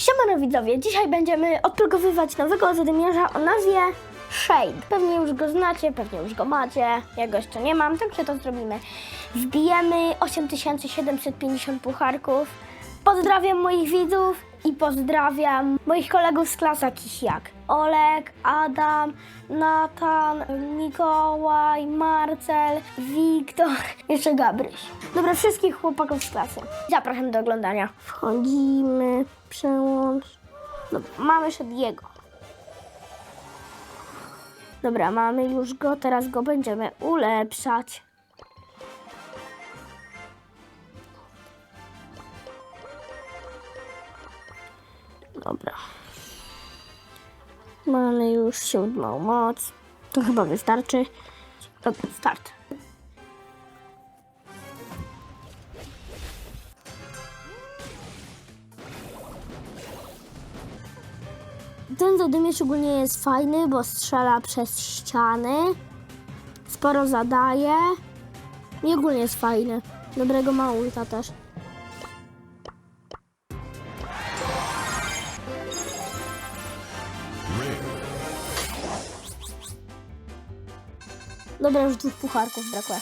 Siemano widzowie, dzisiaj będziemy odblokowywać nowego zadymiarza o nazwie Shade. Pewnie już go znacie, pewnie już go macie, ja go jeszcze nie mam, także to zrobimy. Wbijemy 8750 pucharków. Pozdrawiam moich widzów i pozdrawiam moich kolegów z klas takich jak Olek, Adam, Natan, Mikołaj, Marcel, Wiktor, jeszcze Gabryś. Dobra, wszystkich chłopaków z klasy. Zapraszam do oglądania. Wchodzimy, przełącz. Dobra, mamy Shadiego. Dobra, mamy już go, teraz go będziemy ulepszać. Dobra. Mamy już siódmą moc. To chyba wystarczy. Dobra, start. Ten zadymiarz ogólnie jest fajny, bo strzela przez ściany. Sporo zadaje. I ogólnie jest fajny. Dobrego ma ulta też. Dobra, już dwóch pucharków brakuje.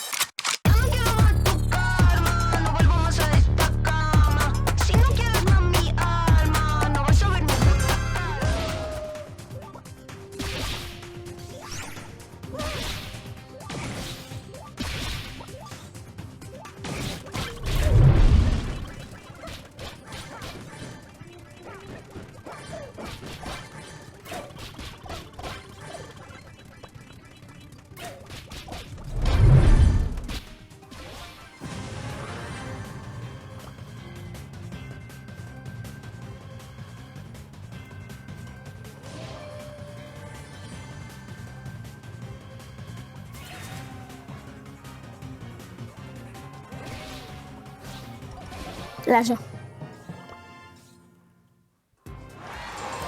Leży.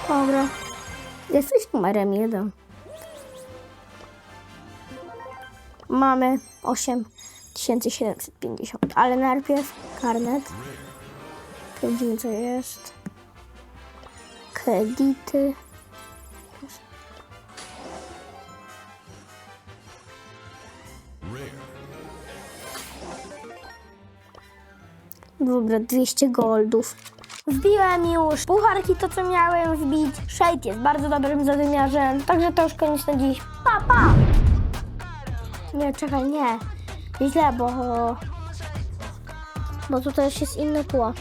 Dobra. Jesteś numerem jeden. Mamy 8750, ale najpierw karnet. Sprawdzimy co jest. Kredyty. Dobra, 200 goldów. Wbiłem już pucharki, to co miałem wbić. Shade jest bardzo dobrym zadymiarzem, także to już koniec na dziś. Pa, pa! Nie, czekaj, nie. Źle, bo... Bo tutaj już jest inne tło.